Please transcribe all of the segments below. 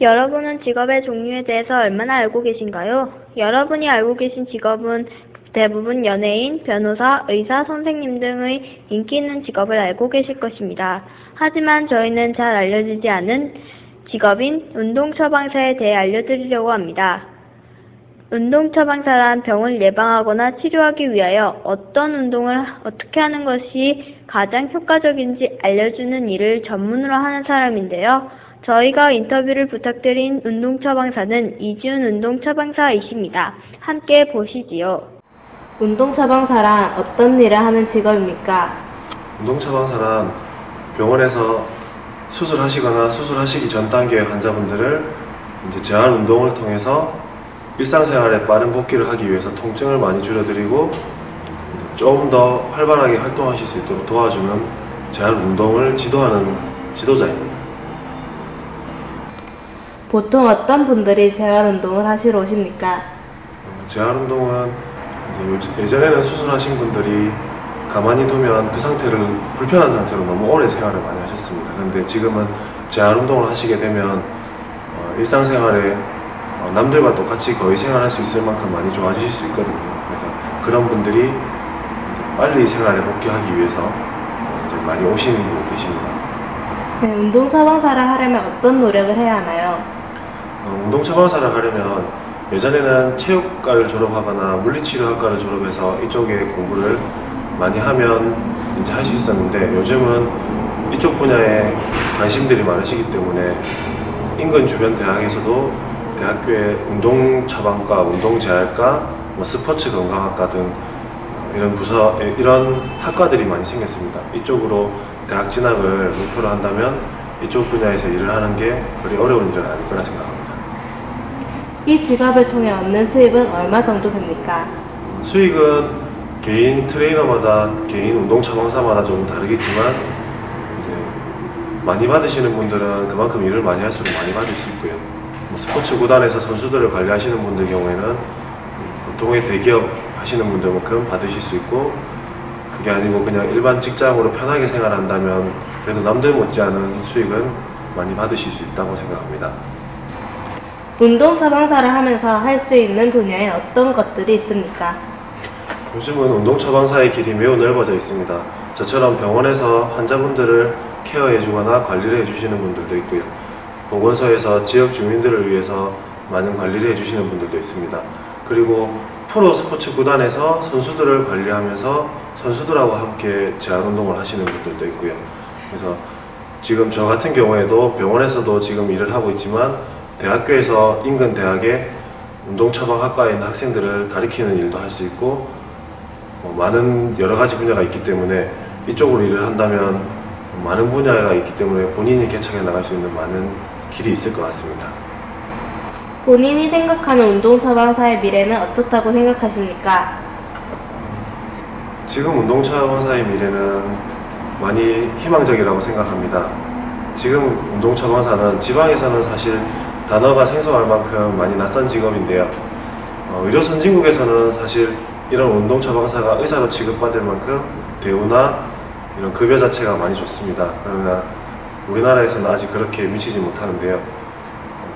여러분은 직업의 종류에 대해서 얼마나 알고 계신가요? 여러분이 알고 계신 직업은 대부분 연예인, 변호사, 의사, 선생님 등의 인기 있는 직업을 알고 계실 것입니다. 하지만 저희는 잘 알려지지 않은 직업인 운동 처방사에 대해 알려드리려고 합니다. 운동 처방사란 병을 예방하거나 치료하기 위하여 어떤 운동을 어떻게 하는 것이 가장 효과적인지 알려주는 일을 전문으로 하는 사람인데요. 저희가 인터뷰를 부탁드린 운동처방사는 이지훈 운동처방사이십니다. 함께 보시지요. 운동처방사란 어떤 일을 하는 직업입니까? 운동처방사란 병원에서 수술하시거나 수술하시기 전 단계의 환자분들을 이제 재활 운동을 통해서 일상생활에 빠른 복귀를 하기 위해서 통증을 많이 줄여드리고 조금 더 활발하게 활동하실 수 있도록 도와주는 재활 운동을 지도하는 지도자입니다. 보통 어떤 분들이 재활운동을 하시러 오십니까? 재활 운동은 이제 요즘- 예전에는 수술하신 분들이 가만히 두면 그 상태를 불편한 상태로 너무 오래 생활을 많이 하셨습니다. 그런데 지금은 재활 운동을 하시게 되면 어, 일상생활에 어, 남들과 똑같이 거의 생활할 수 있을 만큼 많이 좋아지실 수 있거든요. 그래서 그런 분들이 빨리 생활에 복귀하기 위해서 어, 이제 많이 오시고 계십니다. 네, 운동 처방사를 하려면 어떤 노력을 해야 하나요? 어, 운동 처방사를 하려면 예전에는 체육과를 졸업하거나 물리치료학과를 졸업해서 이쪽에 공부를 많이 하면 이제 할 수 있었는데 요즘은 이쪽 분야에 관심들이 많으시기 때문에 인근 주변 대학에서도 대학교에 운동 처방과, 운동 재활과, 뭐 스포츠 건강학과 등 이런 부서 이런 학과들이 많이 생겼습니다. 이쪽으로 대학 진학을 목표로 한다면 이쪽 분야에서 일을 하는 게 그리 어려운 일은 아닐 거라 생각합니다. 이 직업을 통해 얻는 수입은 얼마 정도 됩니까? 수익은 개인 트레이너마다 개인 운동 처방사마다 좀 다르겠지만 많이 받으시는 분들은 그만큼 일을 많이 할수록 많이 받을 수 있고요. 뭐 스포츠 구단에서 선수들을 관리하시는 분들 경우에는 보통의 대기업 하시는 분들만큼 받으실 수 있고 그게 아니고 그냥 일반 직장으로 편하게 생활한다면 그래도 남들 못지않은 수익은 많이 받으실 수 있다고 생각합니다. 운동 처방사를 하면서 할 수 있는 분야에 어떤 것들이 있습니까? 요즘은 운동 처방사의 길이 매우 넓어져 있습니다. 저처럼 병원에서 환자분들을 케어해주거나 관리를 해주시는 분들도 있고요. 보건소에서 지역 주민들을 위해서 많은 관리를 해주시는 분들도 있습니다. 그리고 프로 스포츠 구단에서 선수들을 관리하면서 선수들하고 함께 재활 운동을 하시는 분들도 있고요. 그래서 지금 저 같은 경우에도 병원에서도 지금 일을 하고 있지만 대학교에서 인근 대학의 운동 처방학과에 있는 학생들을 가리키는 일도 할 수 있고 뭐 많은 여러 가지 분야가 있기 때문에 이쪽으로 일을 한다면 많은 분야가 있기 때문에 본인이 개척해 나갈 수 있는 많은 길이 있을 것 같습니다. 본인이 생각하는 운동처방사의 미래는 어떻다고 생각하십니까? 지금 운동처방사의 미래는 많이 희망적이라고 생각합니다. 지금 운동처방사는 지방에서는 사실 단어가 생소할 만큼 많이 낯선 직업인데요. 어, 의료 선진국에서는 사실 이런 운동 처방사가 의사로 취급받을 만큼 대우나 이런 급여 자체가 많이 좋습니다. 그러나 우리나라에서는 아직 그렇게 미치지 못하는데요.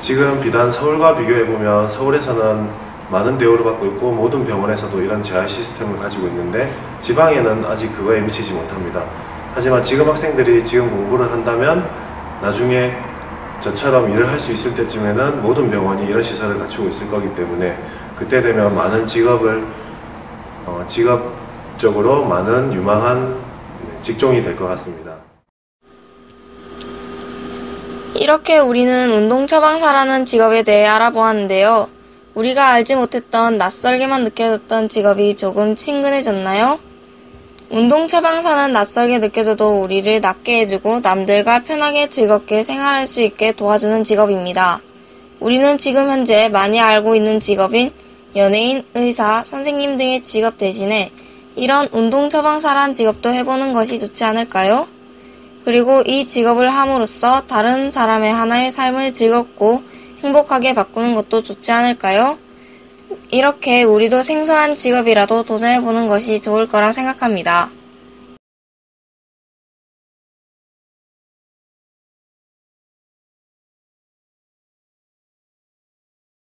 지금 비단 서울과 비교해보면 서울에서는 많은 대우를 받고 있고 모든 병원에서도 이런 재활 시스템을 가지고 있는데 지방에는 아직 그거에 미치지 못합니다. 하지만 지금 학생들이 지금 공부를 한다면 나중에 저처럼 일을 할 수 있을 때쯤에는 모든 병원이 이런 시설을 갖추고 있을 거기 때문에 그때 되면 많은 직업을 어, 직업적으로 많은 유망한 직종이 될 것 같습니다. 이렇게 우리는 운동 처방사라는 직업에 대해 알아보았는데요. 우리가 알지 못했던 낯설게만 느껴졌던 직업이 조금 친근해졌나요? 운동 처방사는 낯설게 느껴져도 우리를 낫게 해주고 남들과 편하게 즐겁게 생활할 수 있게 도와주는 직업입니다. 우리는 지금 현재 많이 알고 있는 직업인 연예인, 의사, 선생님 등의 직업 대신에 이런 운동 처방사란 직업도 해보는 것이 좋지 않을까요? 그리고 이 직업을 함으로써 다른 사람의 하나의 삶을 즐겁고 행복하게 바꾸는 것도 좋지 않을까요? 이렇게 우리도 생소한 직업이라도 도전해보는 것이 좋을 거라 생각합니다.